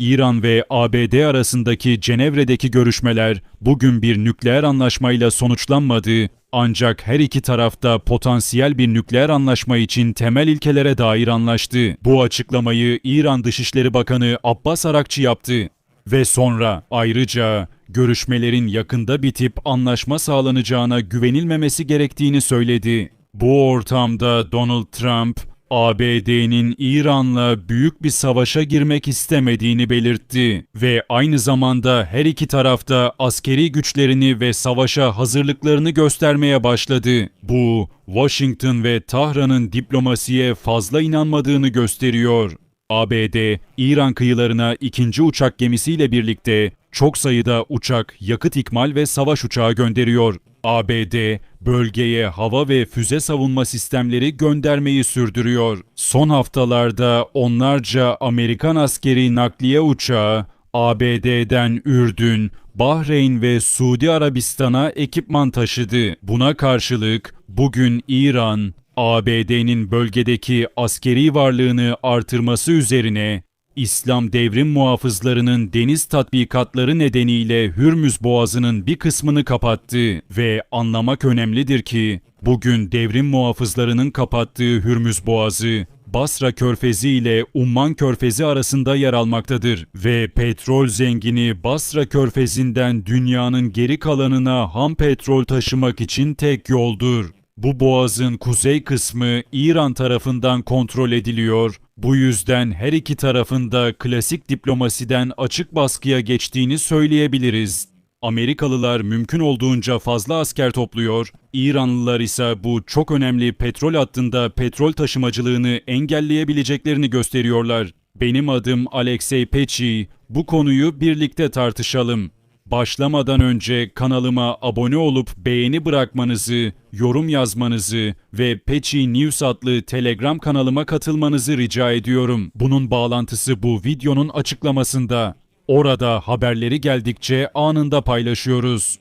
İran ve ABD arasındaki Cenevre'deki görüşmeler bugün bir nükleer anlaşmayla sonuçlanmadı ancak her iki tarafta potansiyel bir nükleer anlaşma için temel ilkelere dair anlaştı. Bu açıklamayı İran Dışişleri Bakanı Abbas Arakçı yaptı ve sonra ayrıca görüşmelerin yakında bitip anlaşma sağlanacağına güvenilmemesi gerektiğini söyledi. Bu ortamda Donald Trump, ABD'nin İran'la büyük bir savaşa girmek istemediğini belirtti ve aynı zamanda her iki tarafta askeri güçlerini ve savaşa hazırlıklarını göstermeye başladı. Bu, Washington ve Tahran'ın diplomasiye fazla inanmadığını gösteriyor. ABD, İran kıyılarına ikinci uçak gemisiyle birlikte çok sayıda uçak, yakıt ikmal ve savaş uçağı gönderiyor. ABD, bölgeye hava ve füze savunma sistemleri göndermeyi sürdürüyor. Son haftalarda onlarca Amerikan askeri nakliye uçağı, ABD'den Ürdün, Bahreyn ve Suudi Arabistan'a ekipman taşıdı. Buna karşılık bugün İran, ABD'nin bölgedeki askeri varlığını artırması üzerine İslam devrim muhafızlarının deniz tatbikatları nedeniyle Hürmüz Boğazı'nın bir kısmını kapattı ve anlamak önemlidir ki bugün devrim muhafızlarının kapattığı Hürmüz Boğazı Basra Körfezi ile Umman Körfezi arasında yer almaktadır ve petrol zengini Basra Körfezi'nden dünyanın geri kalanına ham petrol taşımak için tek yoldur. Bu boğazın kuzey kısmı İran tarafından kontrol ediliyor. Bu yüzden her iki tarafında klasik diplomasiden açık baskıya geçtiğini söyleyebiliriz. Amerikalılar mümkün olduğunca fazla asker topluyor, İranlılar ise bu çok önemli petrol hattında petrol taşımacılığını engelleyebileceklerini gösteriyorlar. Benim adım Alexey Peçi. Bu konuyu birlikte tartışalım. Başlamadan önce kanalıma abone olup beğeni bırakmanızı, yorum yazmanızı ve Peçi News adlı Telegram kanalıma katılmanızı rica ediyorum. Bunun bağlantısı bu videonun açıklamasında. Orada haberleri geldikçe anında paylaşıyoruz.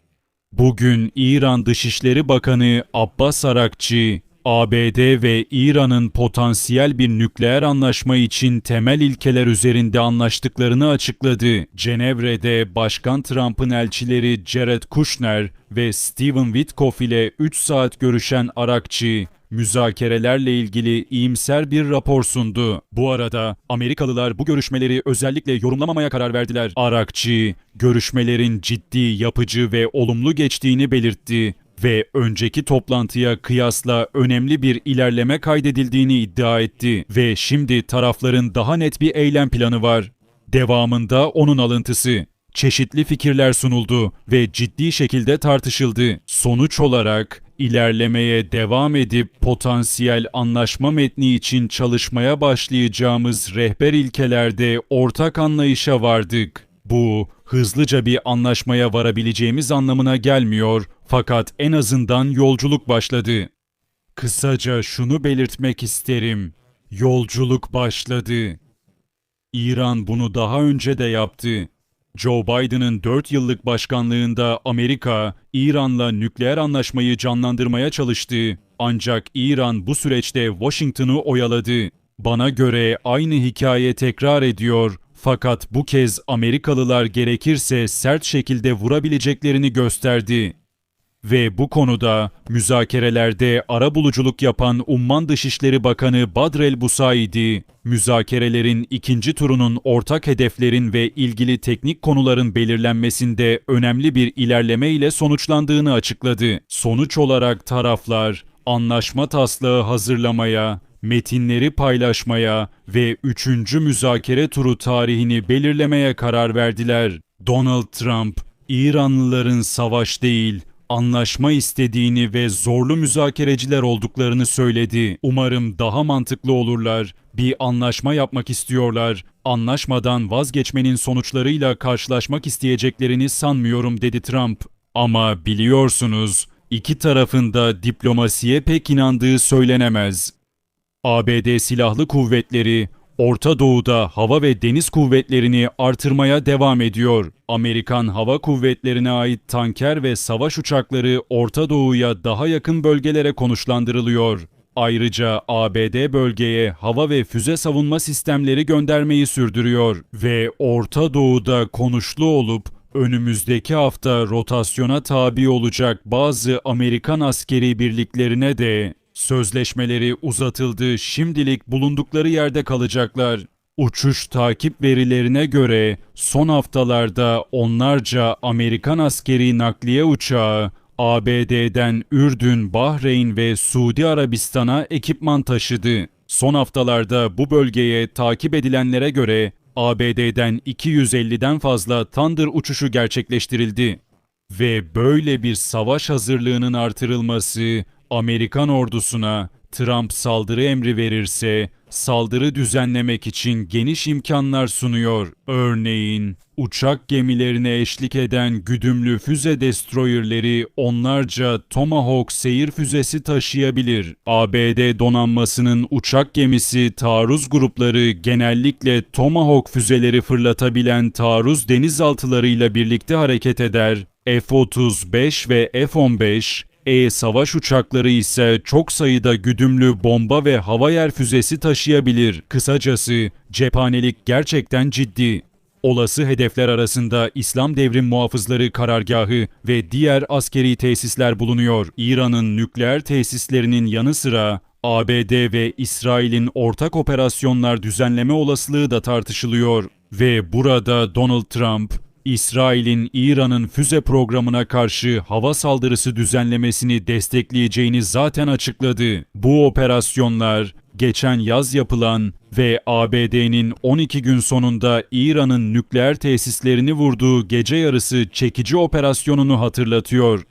Bugün İran Dışişleri Bakanı Abbas Arakçı, ABD ve İran'ın potansiyel bir nükleer anlaşma için temel ilkeler üzerinde anlaştıklarını açıkladı. Cenevre'de Başkan Trump'ın elçileri Jared Kushner ve Steven Witkoff ile 3 saat görüşen Arakçı, müzakerelerle ilgili iyimser bir rapor sundu. Bu arada Amerikalılar bu görüşmeleri özellikle yorumlamamaya karar verdiler. Arakçı, görüşmelerin ciddi, yapıcı ve olumlu geçtiğini belirtti ve önceki toplantıya kıyasla önemli bir ilerleme kaydedildiğini iddia etti ve şimdi tarafların daha net bir eylem planı var. Devamında onun alıntısı. Çeşitli fikirler sunuldu ve ciddi şekilde tartışıldı. Sonuç olarak ilerlemeye devam edip potansiyel anlaşma metni için çalışmaya başlayacağımız rehber ilkelerde ortak anlayışa vardık. Bu hızlıca bir anlaşmaya varabileceğimiz anlamına gelmiyor fakat en azından yolculuk başladı. Kısaca şunu belirtmek isterim. Yolculuk başladı. İran bunu daha önce de yaptı. Joe Biden'ın 4 yıllık başkanlığında Amerika, İran'la nükleer anlaşmayı canlandırmaya çalıştı. Ancak İran bu süreçte Washington'u oyaladı. Bana göre aynı hikaye tekrar ediyor. Fakat bu kez Amerikalılar gerekirse sert şekilde vurabileceklerini gösterdi. Ve bu konuda müzakerelerde arabuluculuk yapan Umman Dışişleri Bakanı Badrel Busaidi, müzakerelerin ikinci turunun ortak hedeflerin ve ilgili teknik konuların belirlenmesinde önemli bir ilerleme ile sonuçlandığını açıkladı. Sonuç olarak taraflar anlaşma taslağı hazırlamaya, metinleri paylaşmaya ve üçüncü müzakere turu tarihini belirlemeye karar verdiler. Donald Trump, İranlıların savaş değil, anlaşma istediğini ve zorlu müzakereciler olduklarını söyledi. Umarım daha mantıklı olurlar. Bir anlaşma yapmak istiyorlar. Anlaşmadan vazgeçmenin sonuçlarıyla karşılaşmak isteyeceklerini sanmıyorum dedi Trump. Ama biliyorsunuz iki tarafın da diplomasiye pek inandığı söylenemez. ABD Silahlı Kuvvetleri Orta Doğu'da hava ve deniz kuvvetlerini artırmaya devam ediyor. Amerikan Hava Kuvvetlerine ait tanker ve savaş uçakları Orta Doğu'ya daha yakın bölgelere konuşlandırılıyor. Ayrıca ABD bölgeye hava ve füze savunma sistemleri göndermeyi sürdürüyor ve Orta Doğu'da konuşlu olup önümüzdeki hafta rotasyona tabi olacak bazı Amerikan askeri birliklerine de sözleşmeleri uzatıldı. Şimdilik bulundukları yerde kalacaklar. Uçuş takip verilerine göre son haftalarda onlarca Amerikan askeri nakliye uçağı ABD'den Ürdün, Bahreyn ve Suudi Arabistan'a ekipman taşıdı. Son haftalarda bu bölgeye takip edilenlere göre ABD'den 250'den fazla Thunder uçuşu gerçekleştirildi. Ve böyle bir savaş hazırlığının artırılması Amerikan ordusuna Trump saldırı emri verirse saldırı düzenlemek için geniş imkanlar sunuyor. Örneğin uçak gemilerine eşlik eden güdümlü füze destroyerleri onlarca Tomahawk seyir füzesi taşıyabilir. ABD donanmasının uçak gemisi taarruz grupları genellikle Tomahawk füzeleri fırlatabilen taarruz denizaltılarıyla birlikte hareket eder. F-35 ve F-15 E-savaş uçakları ise çok sayıda güdümlü bomba ve hava yer füzesi taşıyabilir. Kısacası cephanelik gerçekten ciddi. Olası hedefler arasında İslam Devrim Muhafızları karargahı ve diğer askeri tesisler bulunuyor. İran'ın nükleer tesislerinin yanı sıra ABD ve İsrail'in ortak operasyonlar düzenleme olasılığı da tartışılıyor. Ve burada Donald Trump, İsrail'in İran'ın füze programına karşı hava saldırısı düzenlemesini destekleyeceğini zaten açıkladı. Bu operasyonlar geçen yaz yapılan ve ABD'nin 12 gün sonunda İran'ın nükleer tesislerini vurduğu gece yarısı çekici operasyonunu hatırlatıyor.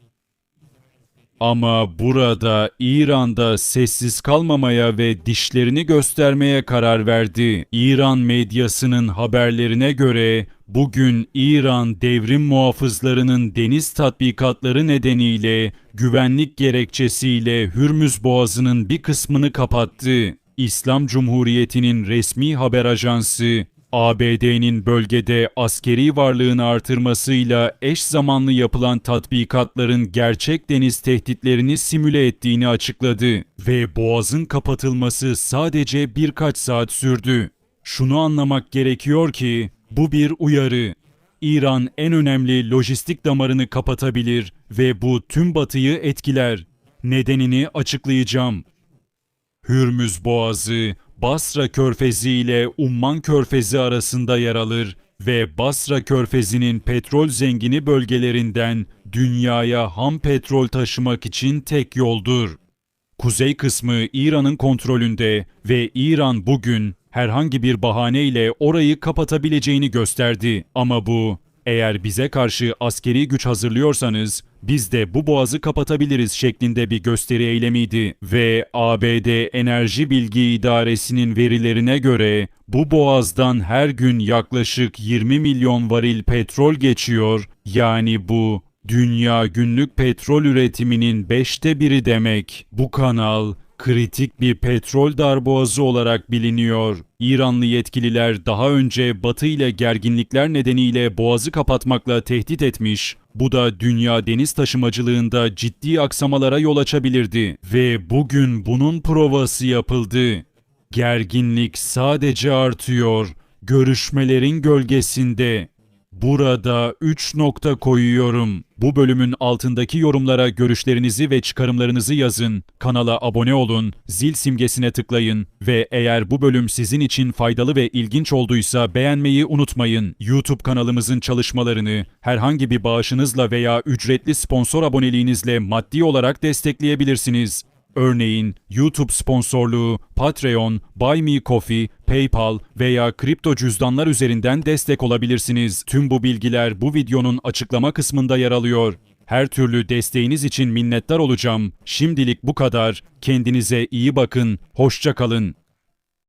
Ama burada İran'da sessiz kalmamaya ve dişlerini göstermeye karar verdi. İran medyasının haberlerine göre bugün İran devrim muhafızlarının deniz tatbikatları nedeniyle güvenlik gerekçesiyle Hürmüz Boğazı'nın bir kısmını kapattı. İslam Cumhuriyeti'nin resmi haber ajansı ABD'nin bölgede askeri varlığını artırmasıyla eş zamanlı yapılan tatbikatların gerçek deniz tehditlerini simüle ettiğini açıkladı ve boğazın kapatılması sadece birkaç saat sürdü. Şunu anlamak gerekiyor ki bu bir uyarı. İran en önemli lojistik damarını kapatabilir ve bu tüm batıyı etkiler. Nedenini açıklayacağım. Hürmüz Boğazı, Basra Körfezi ile Umman Körfezi arasında yer alır ve Basra Körfezi'nin petrol zengini bölgelerinden dünyaya ham petrol taşımak için tek yoldur. Kuzey kısmı İran'ın kontrolünde ve İran bugün herhangi bir bahaneyle orayı kapatabileceğini gösterdi. Ama bu eğer bize karşı askeri güç hazırlıyorsanız biz de bu boğazı kapatabiliriz şeklinde bir gösteri eylemiydi ve ABD Enerji Bilgi İdaresi'nin verilerine göre bu boğazdan her gün yaklaşık 20 milyon varil petrol geçiyor. Yani bu dünya günlük petrol üretiminin beşte biri demek. Bu kanal kritik bir petrol darboğazı olarak biliniyor. İranlı yetkililer daha önce Batı ile gerginlikler nedeniyle boğazı kapatmakla tehdit etmiş. Bu da dünya deniz taşımacılığında ciddi aksamalara yol açabilirdi ve bugün bunun provası yapıldı. Gerginlik sadece artıyor. Görüşmelerin gölgesinde Burada 3 nokta koyuyorum. Bu bölümün altındaki yorumlara görüşlerinizi ve çıkarımlarınızı yazın. Kanala abone olun, zil simgesine tıklayın ve eğer bu bölüm sizin için faydalı ve ilginç olduysa beğenmeyi unutmayın. YouTube kanalımızın çalışmalarını herhangi bir bağışınızla veya ücretli sponsor aboneliğinizle maddi olarak destekleyebilirsiniz. Örneğin YouTube sponsorluğu, Patreon, Buy Me Coffee, PayPal veya kripto cüzdanlar üzerinden destek olabilirsiniz. Tüm bu bilgiler bu videonun açıklama kısmında yer alıyor. Her türlü desteğiniz için minnettar olacağım. Şimdilik bu kadar. Kendinize iyi bakın. Hoşça kalın.